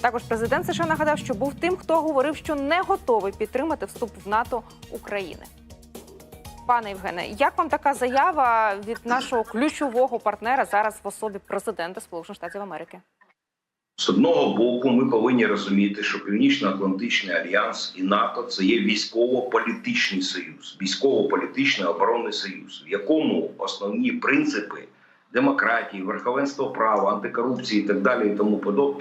Також президент США нагадав, що був тим, хто говорив, що не готовий підтримати вступ в НАТО України. Пане Євгене, як вам така заява від нашого ключового партнера зараз в особі президента Сполучених Штатів Америки? З одного боку, ми повинні розуміти, що Північно-Атлантичний альянс і НАТО це є військово-політичний союз, військово-політичний оборонний союз, в якому основні принципи демократії, верховенства права, антикорупції і так далі, і тому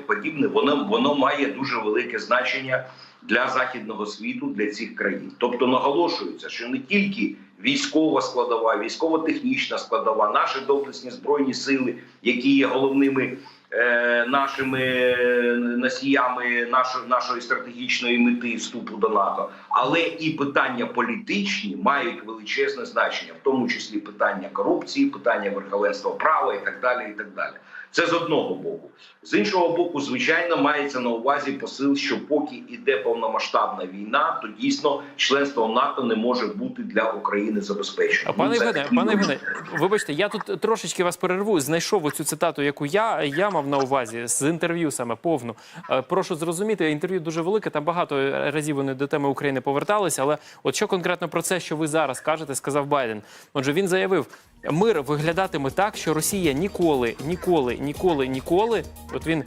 подібне, воно воно має дуже велике значення для західного світу, для цих країн. Тобто наголошується, що не тільки військова складова, військово-технічна складова, наші доблесні збройні сили, які є головними нашими е, носіями нашої, нашої стратегічної мети вступу до НАТО, але і питання політичні мають величезне значення, в тому числі питання корупції, питання верховенства права і так далі. І так далі. Це з одного боку. З іншого боку, звичайно, мається на увазі посил, що поки іде повномасштабна війна, то дійсно членство НАТО не може бути для України забезпечено. Пане Ну, Євгене, пане Євгене, вибачте, я тут трошечки вас перерву. Знайшов оцю цитату, яку я, я мав на увазі з інтерв'ю саме повну. Е, Прошу зрозуміти, інтерв'ю дуже велике. Там багато разів вони до теми України поверталися. Але от що конкретно про це, що ви зараз кажете, сказав Байден. Отже, він заявив. Мир виглядатиме так, що Росія ніколи, ніколи, ніколи, ніколи. От він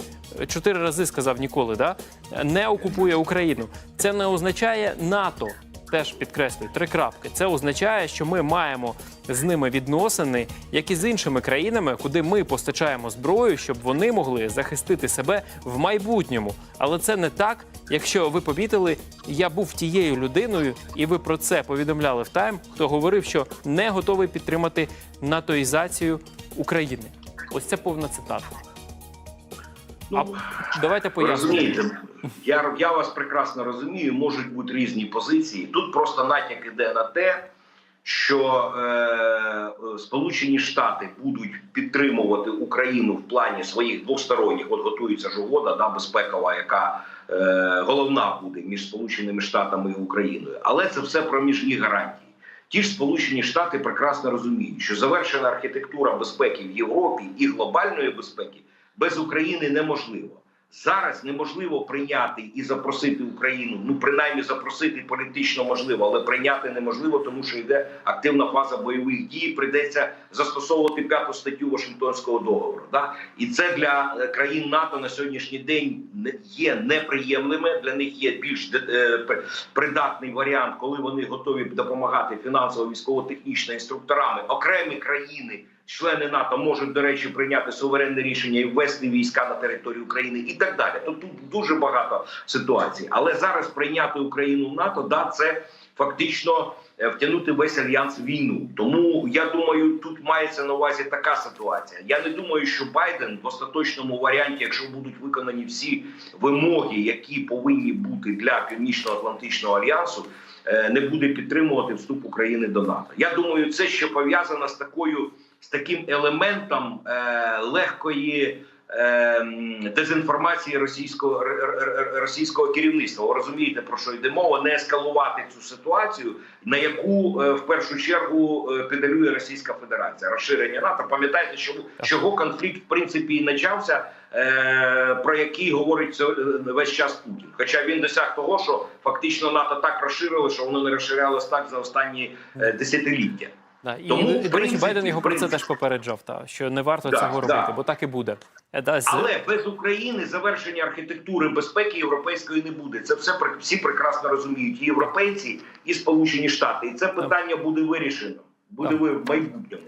чотири рази сказав ніколи, да не окупує Україну. Це не означає НАТО. Теж підкреслюю три крапки. Це означає, що ми маємо з ними відносини, як і з іншими країнами, куди ми постачаємо зброю, щоб вони могли захистити себе в майбутньому. Але це не так. Якщо ви помітили, я був тією людиною, і ви про це повідомляли в Тайм, хто говорив, що не готовий підтримати натоїзацію України. Ось це повна цитата. Ну, А давайте розумієте, я, я вас прекрасно розумію, можуть бути різні позиції. Тут просто натяк іде на те, що е, Сполучені Штати будуть підтримувати Україну в плані своїх двосторонніх. От готується ж угода да, безпекова, яка головна буде між Сполученими Штатами і Україною. Але це все проміжні гарантії. Ті ж Сполучені Штати прекрасно розуміють, що завершена архітектура безпеки в Європі і глобальної безпеки без України неможливо. Зараз неможливо прийняти і запросити Україну. Ну принаймні запросити політично можливо, але прийняти неможливо, тому що йде активна фаза бойових дій. Прийдеться застосовувати п'яту статтю Вашингтонського договору. Да? І це для е, країн НАТО на сьогоднішній день є неприємними. Для них є більш е, придатний варіант, коли вони готові допомагати фінансово, військово-технічно інструкторами. Окремі країни. Члени НАТО можуть, до речі, прийняти суверенне рішення і ввести війська на територію України і так далі. То тут дуже багато ситуацій. Але зараз прийняти Україну в НАТО, да, це фактично е, втягнути весь альянс в війну. Тому я думаю, тут мається на увазі така ситуація. Я не думаю, що Байден в остаточному варіанті, якщо будуть виконані всі вимоги, які повинні бути для Північно-Атлантичного альянсу, е, не буде підтримувати вступ України до НАТО. Я думаю, це ще пов'язано з такою з таким елементом е, легкої. е, Дезінформації російського російського керівництва. Ви розумієте про що йде мова? Не ескалувати цю ситуацію, на яку е, в першу чергу е, педалює Російська Федерація. Розширення НАТО. Пам'ятаєте, що чого конфлікт в принципі і почався, е, про який говорить е, весь час Путін. Хоча він досяг того, що фактично НАТО так розширило, що воно не розширялось так за останні е, десятиліття. Да. І, Тому, до речі, Байден його про це теж попереджав, та, що не варто Да, цього да. робити, бо так і буде. Е, да, з- Але без України завершення архітектури безпеки європейської не буде. Це все всі прекрасно розуміють. І європейці і Сполучені Штати. І це питання буде вирішено. Буде да. ви в майбутньому.